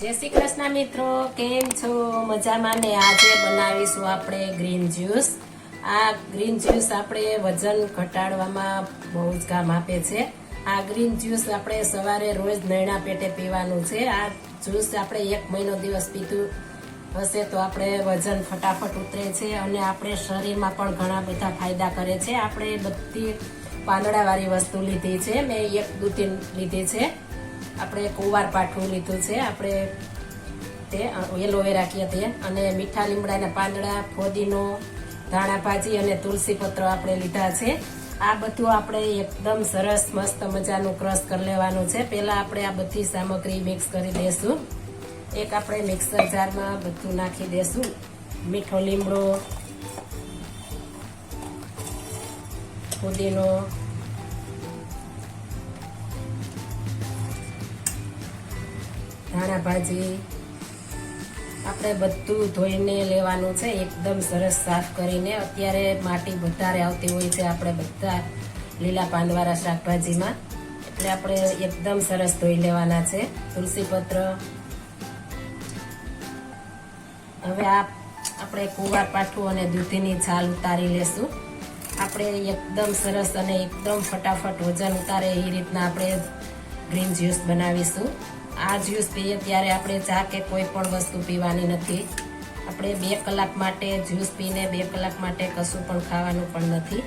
જય શ્રી કૃષ્ણ મિત્રો, કેમ છો? મજામાં ને આજે બનાવીશું આપણે ગ્રીન જ્યુસ આ ગ્રીન જ્યુસ આપણે વજન ઘટાડવામાં બહુ જ કામ આપે છે. આ ગ્રીન જ્યુસ આપણે સવારે રોજ નૈણા પેટે પીવાનું છે. આ જ્યુસ આપણે એક મહિનો દિવસ પીતું હશે તો આપણે વજન ફટાફટ ઉતરે છે અને આપણે શરીરમાં પણ ઘણા બધા ફાયદા કરે છે. આપણે બધી પાંદડાવાળી વસ્તુ લીધી છે. મેં એક દૂધી લીધી છે. આપણે કુવાર પાઠું લીધું છે. આપણે તે એલોવેરા કહીએ તે. અને મીઠા લીમડાના પાંદડા, ફોદીનો ધાણા ભાજી અને તુલસી પત્ર આપણે લીધા છે. આ બધું આપણે એકદમ સરસ, મસ્ત મજાનું ક્રશ કરી લેવાનું છે. પહેલાં આપણે આ બધી સામગ્રી મિક્સ કરી દઈશું એક આપણે મિક્સર જારમાં બધું નાખી દઈશું મીઠો લીમડો, ફુદીનો ધાણા ભાજી. આપણે બધું ધોઈને લેવાનું છે, એકદમ સરસ સાફ કરીને. અત્યારે માટી વધારે આવતી હોય છે આપણે બધા લીલા પાંદવાળા શાકભાજીમાં. એટલે આપણે એકદમ સરસ ધોઈ લેવાના છે. તુલસી પત્ર હવે આ આપણે કુવાર પાઠું અને દૂધીની છાલ ઉતારી લેશું. આપણે એકદમ સરસ અને એકદમ ફટાફટ વજન ઉતારે એ રીતના આપણે ગ્રીન જ્યુસ બનાવીશું. આ જ્યુસ પીએ ત્યારે આપણે ચા કે કોઈ પણ વસ્તુ પીવાની નથી. આપણે બે કલાક માટે જ્યુસ પીને બે કલાક માટે કશું પણ ખાવાનું પણ નથી.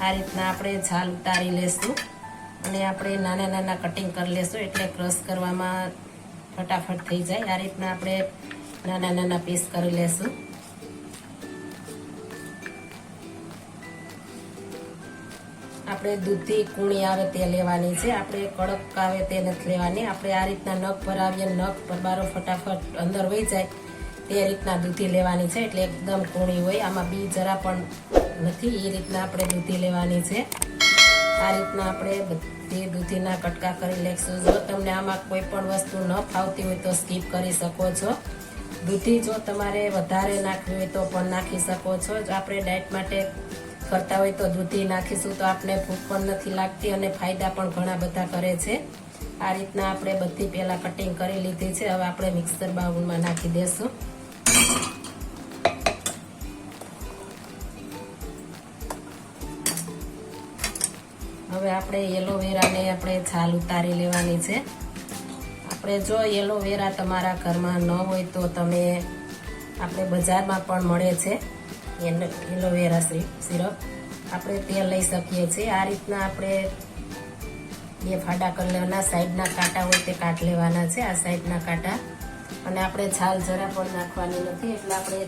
આ રીતના આપણે છાલ ઉતારી લેશું અને આપણે નાના નાના કટિંગ કરી લેશું એટલે ક્રશ કરવામાં ફટાફટ થઈ જાય. આ રીતના આપણે નાના નાના પીસ કરી લેશું. આપણે દૂધથી કૂણી આવે તે લેવાની છે. આપણે કડક આવે તે નથી લેવાની. આપણે આ રીતના નખ ભરાવીએ, નખ પરબારો ફટાફટ અંદર વહી જાય. તે રીતના દૂધી લેવાની છે. એટલે એકદમ કૂણી હોય. આમાં બી જરા પણ નથી. એ રીતના આપણે દૂધી લેવાની છે. આ રીતના આપણે બધી દૂધીના કટકા કરી લેશું. જો તમને આમાં કોઈ પણ વસ્તુ ન ફાવતી હોય તો સ્કીપ કરી શકો છો. દૂધી જો તમારે વધારે નાખવી હોય તો પણ નાખી શકો છો. આપણે ડાયટ માટે કરતા હોય તો દૂધી નાખીશું તો આપણે ભૂખ પણ નથી લાગતી અને ફાયદા પણ ઘણા બધા કરે છે. આ રીતના આપણે બધી પહેલાં કટિંગ કરી લીધી છે. હવે આપણે મિક્સર બાઉલમાં નાખી દેશું. હવે આપણે એલોવેરાને આપણે છાલ ઉતારી લેવાની છે. આપણે જો એલોવેરા તમારા ઘરમાં ન હોય તો તમે આપણે બજારમાં પણ મળે છે. એલોવેરા સિરપ આપણે તે લઈ શકીએ છીએ. આ રીતના આપણે બે ફાડા કરી લેવાના. સાઈડના કાંટા હોય તે કાઢ લેવાના છે. આ સાઈડના કાંટા. અને આપણે છાલ જરા પણ નાખવાની નથી, એટલે આપણે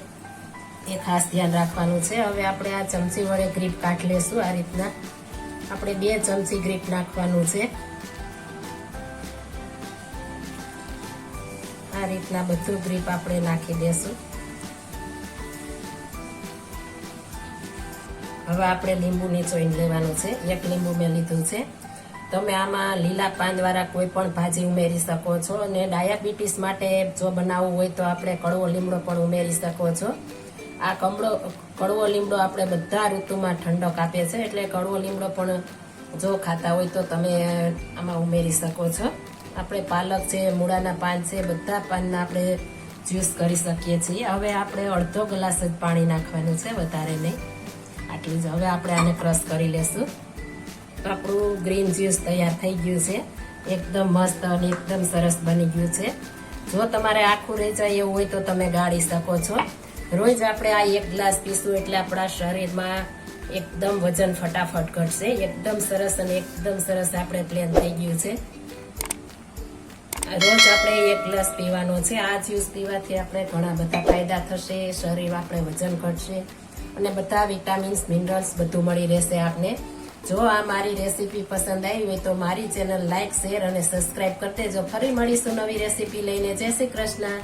એ ખાસ ધ્યાન રાખવાનું છે. હવે આપણે આ ચમચી વડે ગ્રીપ કાઢ લેશું આ રીતના. આપણે બે ચમચી ગ્રીપ નાખવાનું છે. આ રીતના બધું ગ્રીપ આપણે નાખી દેશું. હવે આપણે લીંબુ નીચોઈને લેવાનું છે. એક લીંબુ મેં લીધું છે. તમે આમાં લીલા પાનવાળા કોઈ પણ ભાજી ઉમેરી શકો છો અને ડાયાબિટીસ માટે જો બનાવવું હોય તો આપણે કડવો લીમડો પણ ઉમેરી શકો છો. આ કમળો, કડવો લીમડો આપણે બધા ઋતુમાં ઠંડક આપે છે એટલે કડવો લીમડો પણ જો ખાતા હોય તો તમે આમાં ઉમેરી શકો છો. આપણે પાલક છે, મૂળાના પાન છે, બધા પાનના આપણે જ્યુસ કરી શકીએ છીએ. હવે આપણે અડધો ગ્લાસ જ પાણી નાખવાનું છે, વધારે નહીં. આટલી જ હવે આપણે આને ક્રશ કરી લેશું. તો આપણું ગ્રીન જ્યુસ તૈયાર થઈ ગયું છે. એકદમ મસ્ત અને એકદમ સરસ બની ગયું છે. જો તમારે આખું રહી જાય એવું હોય તો તમે ગાળી શકો છો. રોજ આપણે આ એક ગ્લાસ પીશું એટલે આપણા શરીરમાં એકદમ વજન ફટાફટ ઘટશે. એકદમ સરસ અને એકદમ સરસ આપણે પ્લેન થઈ ગયું છે. રોજ આપણે એક ગ્લાસ પીવાનો છે. આ જ્યુસ પીવાથી આપણે ઘણા બધા ફાયદા થશે, શરીર આપણે વજન ઘટશે. અને બધા વિટામિન્સ મિનરલ્સ બધું મળી રહેશે આપને. જો આ મારી રેસીપી પસંદ આવી હોય તો મારી ચેનલ લાઇક શેર અને સબસ્ક્રાઇબ કરી દેજો ફરી મળીશું નવી રેસીપી લઈને. જય શ્રી કૃષ્ણ.